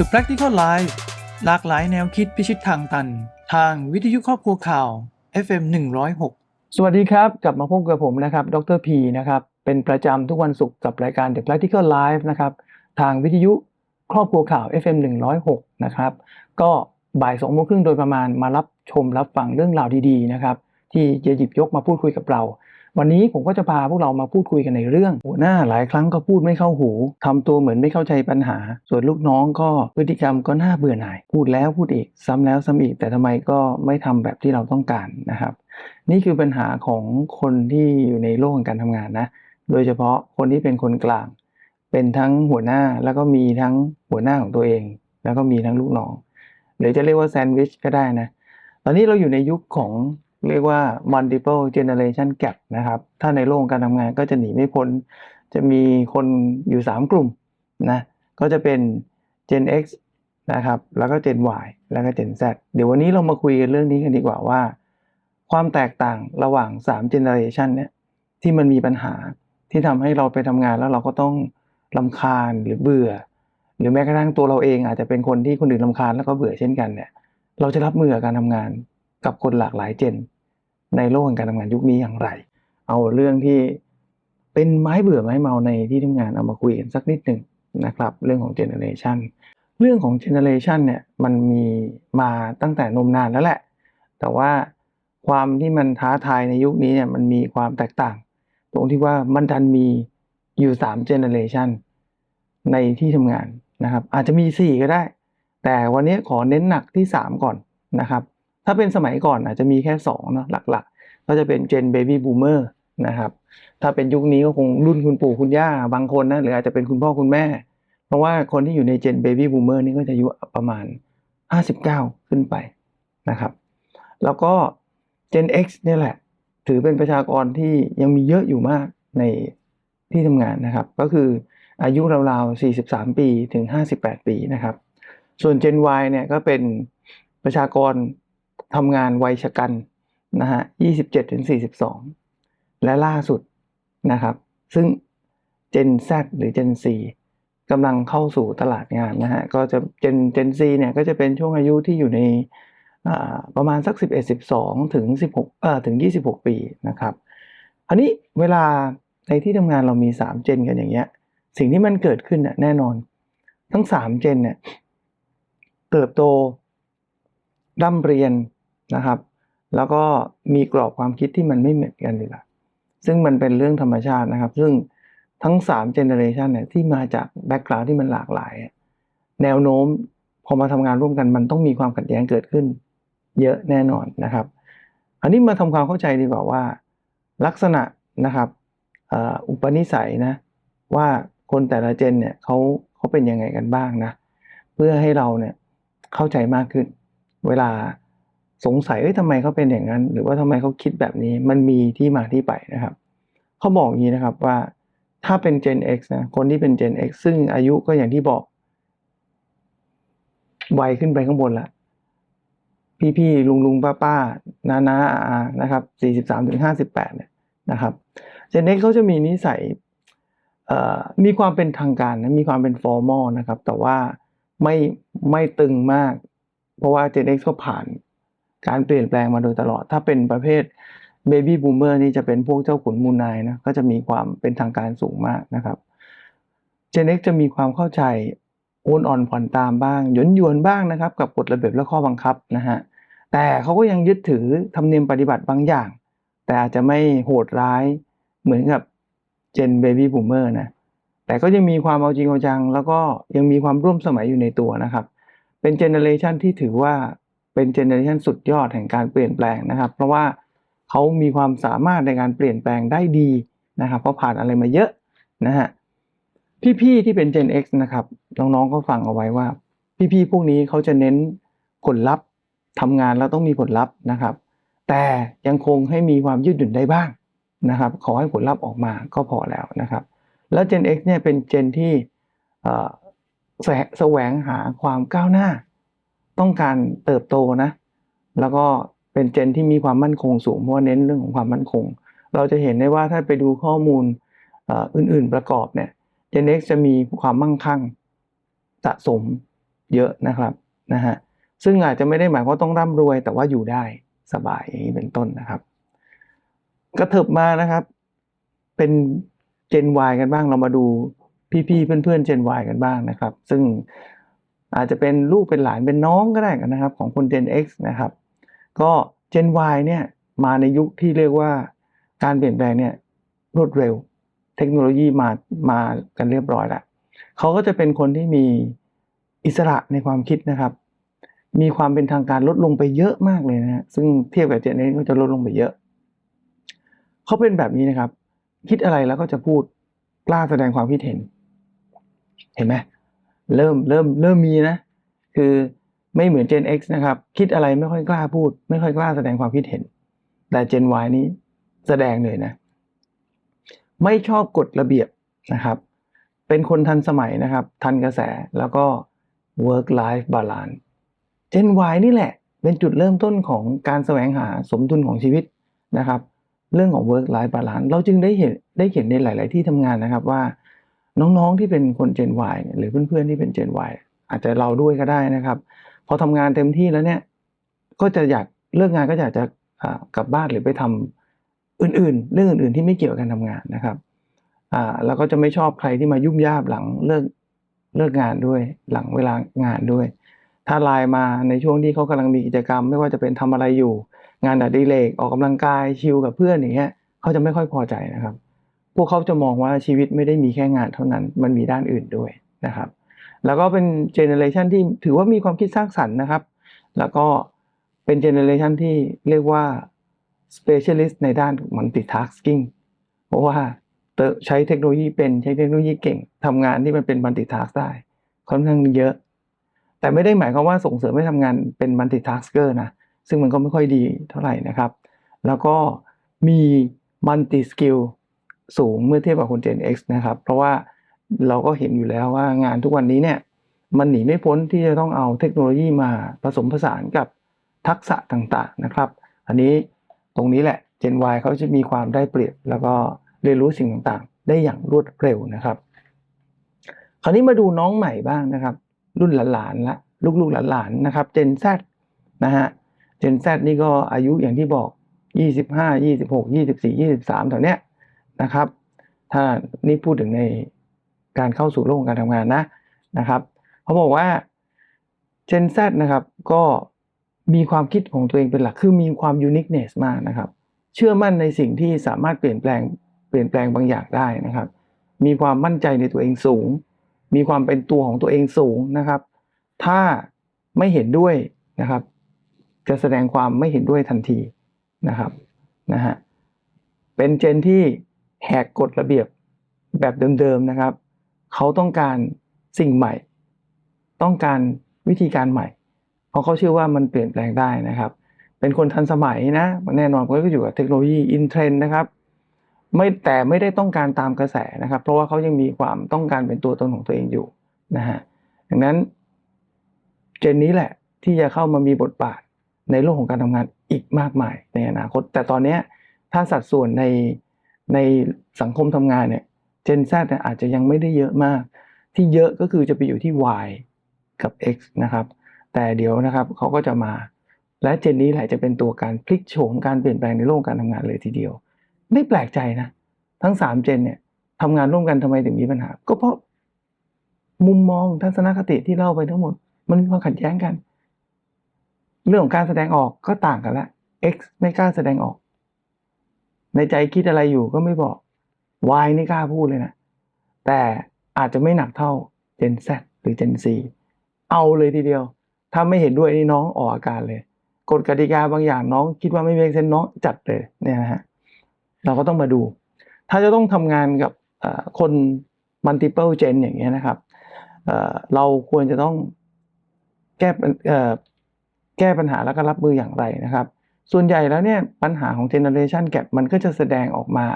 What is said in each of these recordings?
The Practical Life หลากหลายแนวคิดพิชิตทางตัน ทางวิทยุครอบครัวข่าว FM 106 สวัสดีครับ กลับมาพบกับผมนะครับ ดรพีนะครับ เป็นประจำทุกวันศุกร์กับรายการ The Practical Life นะครับ ทางวิทยุครอบครัวข่าว FM 106 นะครับ ก็บ่ายสองโมงครึ่งโดยประมาณมารับชมรับฟังเรื่องราวดีๆนะครับ ที่จะหยิบยกมาพูดคุยกับเรา วันนี้ผมก็จะพาพวกเรามาพูดคุยกันในเรื่อง หัวหน้าหลายครั้งก็พูดไม่เข้าหูทำตัวเหมือนไม่เข้าใจปัญหา ส่วนลูกน้องก็พฤติกรรมก็น่าเบื่อหน่าย พูดแล้วพูดอีก ซ้ำแล้วซ้ำอีก แต่ทำไมก็ไม่ทำแบบที่เราต้องการนะครับ นี่คือปัญหาของคนที่อยู่ในโลกของการทำงานนะ โดยเฉพาะคนที่เป็นคนกลาง เป็นทั้งหัวหน้าแล้วก็มีทั้งหัวหน้าของตัวเอง แล้วก็มีทั้งลูกน้องหรือจะเรียกว่าแซนด์วิชก็ได้นะ ตอนนี้เราอยู่ในยุคของ เรียกว่า multiple generation gap นะครับ ถ้าในโลกการทำงานก็จะหนีไม่พ้น จะมีคนอยู่ 3 กลุ่มนะ ก็จะเป็น Gen X นะครับ แล้วก็ Gen Y แล้วก็ Gen Z เดี๋ยววันนี้เรามาคุยกันเรื่องนี้กันดีกว่าว่า ความแตกต่างระหว่าง 3 generation เนี่ยที่มันมีปัญหาที่ทำให้เราไปทำงานแล้วเราก็ต้องลำคาญหรือเบื่อ หรือแม้กระทั่งตัวเราเองอาจจะเป็นคนที่คนอื่นลำคาญแล้วก็เบื่อเช่นกันเนี่ยเราจะรับมือกับการทำงาน กับคนหลากหลายเจน ในโลกแห่งการทำงานยุคนี้อย่างไร เอาเรื่องที่เป็นไม้เบื่อไม้เมาในที่ทำงานเอามาคุยกันสักนิดหนึ่งนะครับ เรื่องของเจเนเรชันเรื่องของเจเนเรชันเนี่ยมันมีมาตั้งแต่นมนานแล้วแหละ แต่ว่าความที่มันท้าทายในยุคนี้เนี่ยมันมีความแตกต่าง ตรงที่ว่ามันดันมีอยู่3เจเนเรชันในที่ทำงานนะครับ อาจจะมี 4 ก็ได้ แต่วันนี้ขอเน้นหนักที่ 3 ก่อนนะครับ ถ้าเป็นสมัยก่อนอาจจะมีแค่2เนาะหลักๆ ก็จะเป็นเจนเบบี้บูมเมอร์นะครับถ้าเป็นยุคนี้ก็คงรุ่นคุณปู่คุณย่าบางคนนะหรืออาจจะเป็นคุณพ่อคุณแม่ เพราะว่าคนที่อยู่ในเจนเบบี้บูมเมอร์นี่ก็จะอายุประมาณ 59 ขึ้นไปนะครับ แล้วก็ Gen X เนี่ยแหละ ถือเป็นประชากรที่ยังมีเยอะอยู่มากในที่ทำงานนะครับ ก็คืออายุราวๆ 43 ปีถึง 58 ปีนะครับ ส่วน Gen Y เนี่ยก็เป็นประชากร ทำงานวัยชะกันนะฮะ27ถึง42 และล่าสุดนะครับ ซึ่ง Gen Z หรือ Gen C กำลังเข้าสู่ตลาดงานนะฮะ ก็จะ Gen Gen C เนี่ยก็จะเป็นช่วงอายุที่อยู่ในประมาณสัก 11 12 ถึง 16เอ่อถึง 26 ปีนะครับอันนี้เวลาในที่ทำงานเรามี 3 เจนกันอย่างเงี้ย สิ่งที่มันเกิดขึ้นน่ะแน่นอน ทั้ง 3 เจนเนี่ยเติบโตร่ำเรียน นะครับ แล้วก็มีกรอบความคิดที่มันไม่เหมือนกันเลยล่ะซึ่งมันเป็นเรื่องธรรมชาตินะครับ ซึ่งทั้ง3 generation เนี่ยที่มาจากแบ็กกราวด์ที่มันหลากหลาย แนวโน้มพอมาทำงานร่วมกันมันต้องมีความขัดแย้งเกิดขึ้น เยอะแน่นอนนะครับ อันนี้มาทำความเข้าใจดีกว่าว่า ลักษณะนะครับอุปนิสัยนะว่าคนแต่ละเจนเนี่ยเขาเขาเป็นยังไงกันบ้างนะเพื่อให้เราเนี่ยเข้าใจมากขึ้น เวลา สงสัยเอ้ยทำไมเขาเป็นอย่างนั้น หรือว่าทำไมเขาคิดแบบนี้มันมีที่มาที่ไปนะครับเขาบอกอย่างนี้นะครับว่าถ้าเป็น Gen X นะคนที่เป็น Gen X ซึ่งอายุก็อย่างที่บอกวัยขึ้นไปข้างบนละพี่ๆลุงลุงป้าป้าน้านาอานะครับสี่สิบสามถึงห้าสิบแปดเนี่ยนะครับ Gen X เขาจะมีนิสัยมีความเป็นทางการนะมีความเป็น formal นะครับ แต่ว่าไม่ไม่ตึงมาก เพราะว่า Gen X เขาผ่าน การเปลี่ยนแปลงมาโดยตลอด ถ้าเป็นประเภท Baby Boomer นี่จะเป็นพวกเจ้าขุนมูลนายนะก็จะมีความเป็นทางการสูงมากนะครับ Gen X จะมีความเข้าใจโอนอ่อนผ่อนตามบ้างหยวนหยวนบ้างนะครับ กับกฎระเบียบและข้อบังคับนะฮะแต่เขาก็ยังยึดถือธรรมเนียมปฏิบัติบางอย่าง แต่อาจจะไม่โหดร้ายเหมือนกับเจนเบบี้บูมเมอร์นะแต่ก็ยังมีความเอาจริงเอาจัง แล้วก็ยังมีความร่วมสมัยอยู่ในตัวนะครับ เป็นเจเนอเรชันที่ถือว่า เป็นเจเนอเรชันสุดยอดแห่งการเปลี่ยนแปลงนะครับ เพราะว่าเขามีความสามารถในการเปลี่ยนแปลงได้ดีนะครับเพราะผ่านอะไรมาเยอะนะฮะพี่ๆที่เป็น Gen X นะครับน้องๆก็ฟังเอาไว้ว่า พี่ๆพวกนี้เขาจะเน้นผลลัพธ์ทำงานแล้วต้องมีผลลัพธ์นะครับ แต่ยังคงให้มีความยืดหยุ่นได้บ้างนะครับ ขอให้ผลลัพธ์ออกมาก็พอแล้วนะครับ แล้ว Gen X เนี่ยเป็นเจนที่แสวงหาความก้าวหน้า ต้องการเติบโตนะ แล้วก็เป็นเจนที่มีความมั่นคงสูงเพราะเน้นเรื่องของความมั่นคง เราจะเห็นได้ว่าถ้าไปดูข้อมูลอื่นๆประกอบเนี่ย Gen X จะมีความมั่งคั่งสะสมเยอะนะครับนะฮะซึ่งอาจจะไม่ได้หมายว่าต้องร่ำรวย แต่ว่าอยู่ได้สบายอย่างนี้เป็นต้นนะครับ กระเถิบมานะครับ เป็นเจน Y กันบ้างเรามาดูพี่ๆเพื่อนๆเจน Y กันบ้างนะครับ ซึ่ง อาจจะเป็นลูกเป็นหลานเป็นน้องก็ได้กันนะครับ ของคน Gen X นะครับ ก็เจน Y เนี่ยมาในยุคที่เรียกว่าการเปลี่ยนแปลงเนี่ยรวดเร็ว เทคโนโลยีมามากันเรียบร้อยแล้วเขาก็จะเป็นคนที่มีอิสระในความคิดนะครับ มีความเป็นทางการลดลงไปเยอะมากเลยนะฮะซึ่งเทียบกับเจนนี้ก็จะลดลงไปเยอะเขาเป็นแบบนี้นะครับ คิดอะไรแล้วก็จะพูดกล้าแสดงความคิดเห็น เห็นไหม เริ่มเริ่มเริ่มมีนะ คือไม่เหมือน Gen X นะครับ คิดอะไรไม่ค่อยกล้าพูด ไม่ค่อยกล้าแสดงความคิดเห็น แต่ Gen Y นี้แสดงเลยนะ ไม่ชอบกฎระเบียบนะครับ เป็นคนทันสมัยนะครับ ทันกระแสแล้วก็ work life balance Gen Y นี่แหละ เป็นจุดเริ่มต้นของการแสวงหาสมดุลของชีวิตนะครับ เรื่องของ work life balance เราจึงได้เห็นได้เห็นในหลาย ๆ ที่ทำงานนะครับว่า น้องๆที่เป็นคน Gen Y เนี่ยหรือเพื่อนๆที่เป็น Gen Y อาจจะเราด้วยก็ได้นะครับ พอทำงานเต็มที่แล้วเนี่ยก็จะอยากเลิกงานก็อยากจะกลับบ้านหรือไปทำอื่นๆ เรื่องอื่นๆที่ไม่เกี่ยวกับการทำงานนะครับอ่าแล้วก็จะไม่ชอบใครที่มายุ่มย่ามหลังเลิกเลิกงานด้วยหลังเวลางานด้วย ถ้าไลน์มาในช่วงที่เขากำลังมีกิจกรรม ไม่ว่าจะเป็นทำอะไรอยู่ งานอดิเรกออกกำลังกายชิลกับเพื่อนอย่างเงี้ยเขาจะไม่ค่อยพอใจนะครับ พวกเขาจะมองว่าชีวิตไม่ได้มีแค่งานเท่านั้น มันมีด้านอื่นด้วยนะครับ แล้วก็เป็นเจเนอเรชันที่ถือว่ามีความคิดสร้างสรรค์นะครับ แล้วก็เป็นเจเนอเรชันที่เรียกว่า specialist ในด้าน multitasking เพราะว่าเติบใช้เทคโนโลยีเป็นใช้เทคโนโลยีเก่งทำงานที่มันเป็น multitask ได้ค่อนข้างเยอะ แต่ไม่ได้หมายความว่าส่งเสริมให้ทำงานเป็น multitasker นะ ซึ่งมันก็ไม่ค่อยดีเท่าไหร่นะครับ แล้วก็มี multi skill สูงเมื่อเทียบกับคน Gen X นะครับ เพราะว่าเราก็เห็นอยู่แล้วว่างานทุกวันนี้เนี่ยมันหนีไม่พ้นที่จะต้องเอาเทคโนโลยีมาผสมผสานกับทักษะต่างๆนะครับ อันนี้ตรงนี้แหละ Gen Y เขาจะมีความได้เปรียบ แล้วก็เรียนรู้สิ่งต่างๆ ได้อย่างรวดเร็วนะครับ คราวนี้มาดูน้องใหม่บ้างนะครับ รุ่นหลานๆละลูกๆหลานๆนะครับ Gen Z นะฮะ Gen Z นี่ก็อายุอย่างที่บอก 25 26 24 23แถวเนี้ย นะครับ ถ้านี่พูดถึงในการเข้าสู่โลกของการทำงานนะนะครับเขาบอกว่า Gen Z นะครับ ก็มีความคิดของตัวเองเป็นหลักคือมีความ uniqueness มากนะครับ เชื่อมั่นในสิ่งที่สามารถเปลี่ยนแปลงเปลี่ยนแปลงบางอย่างได้นะครับ มีความมั่นใจในตัวเองสูง มีความเป็นตัวของตัวเองสูงนะครับ ถ้าไม่เห็นด้วยนะครับ จะแสดงความไม่เห็นด้วยทันทีนะครับนะฮะเป็นเจนที่ แหกกฎระเบียบแบบเดิมๆนะครับ เขาต้องการสิ่งใหม่ ต้องการวิธีการใหม่ เพราะเขาเชื่อว่ามันเปลี่ยนแปลงได้นะครับ เป็นคนทันสมัยนะแน่นอนเขาก็อยู่กับเทคโนโลยีอินเทรนด์นะครับไม่แต่ไม่ได้ต้องการตามกระแสนะครับ เพราะว่าเขายังมีความต้องการเป็นตัวตนของตัวเองอยู่นะฮะดังนั้นเจนนี้แหละที่จะเข้ามามีบทบาทในโลกของการทำงานอีกมากมายในอนาคต แต่ตอนนี้ถ้าสัดส่วนใน ในสังคมทำงานเนี่ยเจน Z เนี่ยอาจจะยังไม่ได้เยอะมาก ที่เยอะก็คือจะไปอยู่ที่ Y กับ X นะครับ แต่เดี๋ยวนะครับเขาก็จะมา และเจนนี้แหละจะเป็นตัวการพลิกโฉมการเปลี่ยนแปลงในโลกการทำงานเลยทีเดียว ไม่แปลกใจนะ ทั้งสามเจนเนี่ยทำงานร่วมกันทำไมถึงมีปัญหา ก็เพราะมุมมองทัศนคติที่เล่าไปทั้งหมด มันมีความขัดแย้งกัน เรื่องของการแสดงออกก็ต่างกันละ X ไม่กล้าแสดงออก ในใจคิดอะไรอยู่ก็ไม่บอก Y นี่กล้าพูดเลยนะ แต่อาจจะไม่หนักเท่า Gen Z หรือ Gen C เอาเลยทีเดียว ถ้าไม่เห็นด้วยนี่น้องออกอาการเลยกฎกติกาบางอย่างน้องคิดว่าไม่เมกเซนน้องจัดเลยเนี่ยนะฮะเราก็ต้องมาดู ถ้าจะต้องทำงานกับคน multiple gen อย่างเงี้ยนะครับเเราควรจะต้องแก้แก้ปัญหาแล้วก็รับมืออย่างไรนะครับ ส่วนใหญ่แล้วเนี่ยปัญหาของ generation gap มันก็จะแสดงออกมา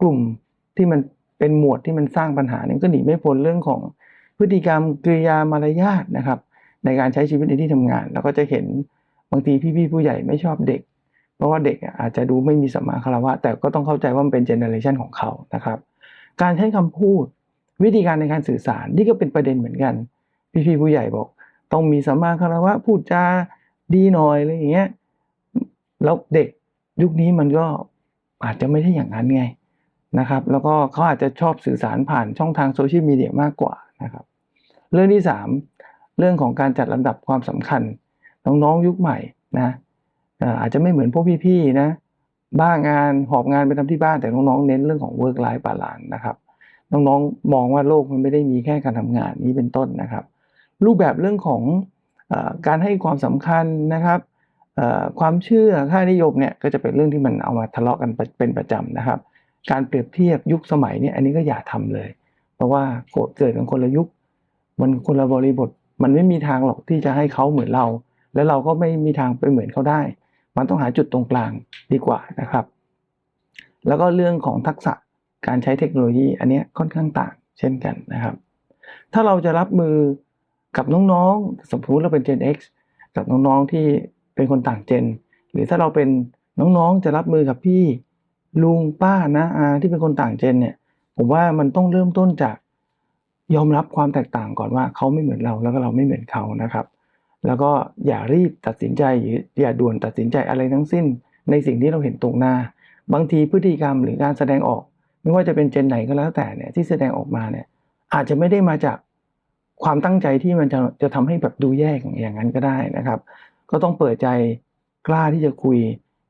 กลุ่มที่มันเป็นหมวดที่มันสร้างปัญหาเนี่ยก็หนีไม่พ้นเรื่องของพฤติกรรมกริยามารยาทนะครับ ในการใช้ชีวิตในที่ทำงาน แล้วก็จะเห็นบางทีพี่ๆผู้ใหญ่ไม่ชอบเด็ก เพราะว่าเด็กอาจจะดูไม่มีสัมมาคารวะแต่ก็ต้องเข้าใจว่ามันเป็นเจเนอเรชันของเขานะครับ การใช้คำพูดวิธีการในการสื่อสารนี่ก็เป็นประเด็นเหมือนกัน พี่ๆผู้ใหญ่บอก ต้องมีสัมมาคารวะพูดจาดีหน่อยอะไรอย่างเงี้ย แล้วเด็กยุคนี้มันก็อาจจะไม่ใช่อย่างนั้นไงนะครับ แล้วก็เขาอาจจะชอบสื่อสารผ่านช่องทางโซเชียลมีเดียมากกว่านะครับ เรื่องที่สามเรื่องของการจัดลำดับความสำคัญ น้องๆยุคใหม่นะอาจจะไม่เหมือนพวกพี่ๆนะบ้างานหอบงานไปทำที่บ้านแต่น้องๆเน้นเรื่องของ work life balance นะครับ น้องๆมองว่าโลกมันไม่ได้มีแค่การทำงานนี้เป็นต้นนะครับ รูปแบบเรื่องของอการให้ความสำคัญนะครับ ความเชื่อค่านิยมเนี่ยก็จะเป็นเรื่องที่มันเอามาทะเลาะกันเป็นประจำนะครับ การเปรียบเทียบยุคสมัยเนี่ยอันนี้ก็อย่าทำเลย เพราะว่าโกรธเกิดกันคนละยุค มันคนละบริบท มันไม่มีทางหรอกที่จะให้เขาเหมือนเรา แล้วเราก็ไม่มีทางไปเหมือนเขาได้ มันต้องหาจุดตรงกลางดีกว่านะครับ แล้วก็เรื่องของทักษะการใช้เทคโนโลยีอันนี้ค่อนข้างต่างเช่นกันนะครับ ถ้าเราจะรับมือกับน้องๆ สมมติเราเป็น Gen X กับน้องๆที่ เป็นคนต่างเจน หรือถ้าเราเป็นน้องๆจะรับมือกับพี่ลุงป้านะอาที่เป็นคนต่างเจนเนี่ยผมว่ามันต้องเริ่มต้นจากยอมรับความแตกต่างก่อนว่าเขาไม่เหมือนเราแล้วก็เราไม่เหมือนเขานะครับ แล้วก็อย่ารีบตัดสินใจหรืออย่าด่วนตัดสินใจอะไรทั้งสิ้น ในสิ่งที่เราเห็นตรงหน้า บางทีพฤติกรรมหรือการแสดงออก ไม่ว่าจะเป็นเจนไหนก็แล้วแต่เนี่ยที่แสดงออกมาเนี่ยอาจจะไม่ได้มาจากความตั้งใจที่มันจะจะทำให้แบบดูแย่อย่างนั้นก็ได้นะครับ ก็ต้องเปิดใจกล้าที่จะคุย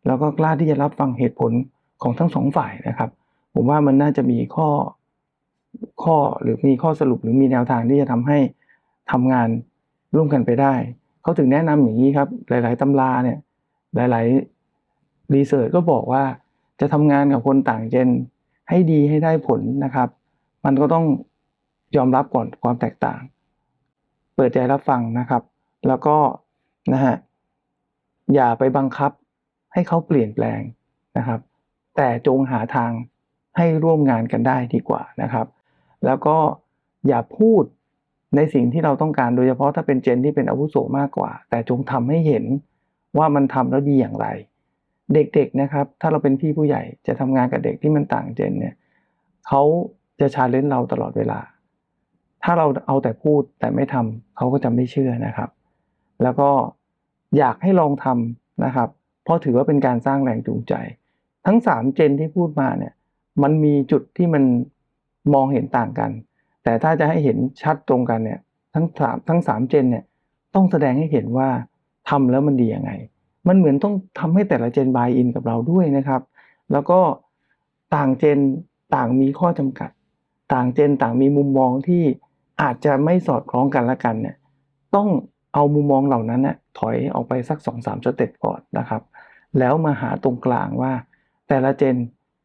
แล้วก็กล้าที่จะรับฟังเหตุผลของทั้งสองฝ่ายนะครับ ผมว่ามันน่าจะมีข้อข้อหรือมีข้อสรุปหรือมีแนวทางที่จะทำให้ทำงานร่วมกันไปได้เขาถึงแนะนำอย่างนี้ครับ หลาย ๆตำราเนี่ยหลาย ๆ รีเสิร์ชก็บอกว่าจะทำงานกับคนต่างเจนให้ดีให้ได้ผลนะครับ มันก็ต้องยอมรับก่อนความแตกต่าง เปิดใจรับฟังนะครับ แล้วก็นะฮะ อย่าไปบังคับให้เขาเปลี่ยนแปลงนะครับ แต่จงหาทางให้ร่วมงานกันได้ดีกว่านะครับ แล้วก็อย่าพูดในสิ่งที่เราต้องการโดยเฉพาะถ้าเป็นเจนที่เป็นอาวุโสมากกว่า แต่จงทำให้เห็นว่ามันทำแล้วดีอย่างไร เด็กๆนะครับ ถ้าเราเป็นพี่ผู้ใหญ่จะทำงานกับเด็กที่มันต่างเจนเนี่ยเขาจะชาเลนจ์เราตลอดเวลา ถ้าเราเอาแต่พูดแต่ไม่ทำเขาก็จะไม่เชื่อนะครับ แล้วก็ อยากให้ลองทำนะครับ เพราะถือว่าเป็นการสร้างแรงจูงใจ ทั้งสามเจนที่พูดมาเนี่ยมันมีจุดที่มันมองเห็นต่างกัน แต่ถ้าจะให้เห็นชัดตรงกันเนี่ยทั้งสามทั้งสามเจนเนี่ยต้องแสดงให้เห็นว่าทำแล้วมันดียังไง มันเหมือนต้องทำให้แต่ละเจนบายอินกับเราด้วยนะครับ แล้วก็ต่างเจนต่างมีข้อจำกัด ต่างเจนต่างมีมุมมองที่อาจจะไม่สอดคล้องกันละกันเนี่ยต้องเอามุมมองเหล่านั้นเนี่ย ถอยออกไปสักสองสามสเต็ปก่อนนะครับ แล้วมาหาตรงกลางว่า แต่ละเจน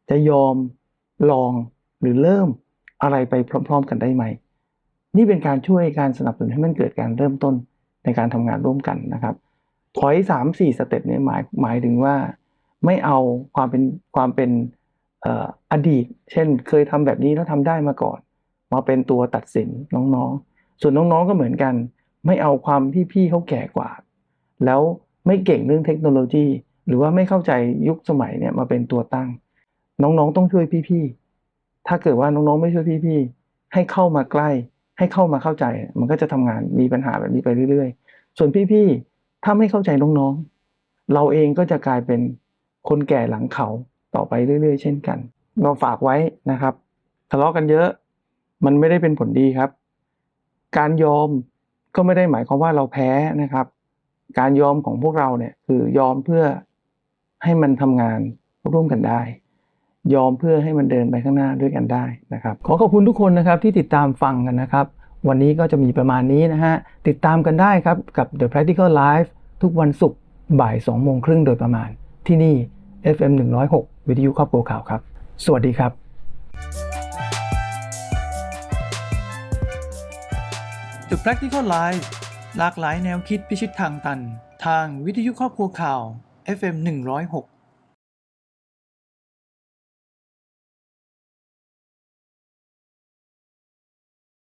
จะยอมลองหรือเริ่มอะไรไปพร้อม ๆ กันได้ไหม นี่เป็นการช่วยการสนับสนุนให้มันเกิดการเริ่มต้นในการทำงานร่วมกันนะครับ ถอยสามสี่สเต็ปนี่หมายหมายถึงว่า ไม่เอาความเป็นความเป็นอออดีต เช่น เคยทำแบบนี้แล้วทำได้มาก่อน มาเป็นตัวตัดสินน้องๆ ส่วนน้องๆก็เหมือนกัน ไม่เอาความที่พี่เขาแก่กว่า แล้วไม่เก่งเรื่องเทคโนโลยี หรือว่าไม่เข้าใจยุคสมัยเนี่ยมาเป็นตัวตั้ง น้องๆต้องช่วยพี่ๆถ้าเกิดว่าน้องๆไม่ช่วยพี่ๆให้เข้ามาใกล้ ให้เข้ามาเข้าใจ มันก็จะทำงานมีปัญหาแบบนี้ไปเรื่อยๆ ส่วนพี่ๆถ้าไม่เข้าใจน้องๆ เราเองก็จะกลายเป็นคนแก่หลังเขาต่อไปเรื่อย ๆ เช่นกันเราฝากไว้นะครับทะเลาะกันเยอะ มันไม่ได้เป็นผลดีครับ การยอมก็ไม่ได้หมายความว่าเราแพ้นะครับ การยอมของพวกเราเนี่ยคือยอมเพื่อให้มันทำงานร่วมกันได้ ยอมเพื่อให้มันเดินไปข้างหน้าด้วยกันได้นะครับ ขอขอบคุณทุกคนนะครับที่ติดตามฟังกันนะครับ วันนี้ก็จะมีประมาณนี้นะฮะติดตามกันได้ครับกับ The Practical Life ทุกวันศุกร์บ่าย2โมงครึ่งโดยประมาณ ที่นี่ FM 106 วิทยุครอบครัวข่าวครับ สวัสดีครับ The Practical Life หลากหลายแนวคิดพิชิตทางตัน ทางวิทยุครอบครัวข่าว FM 106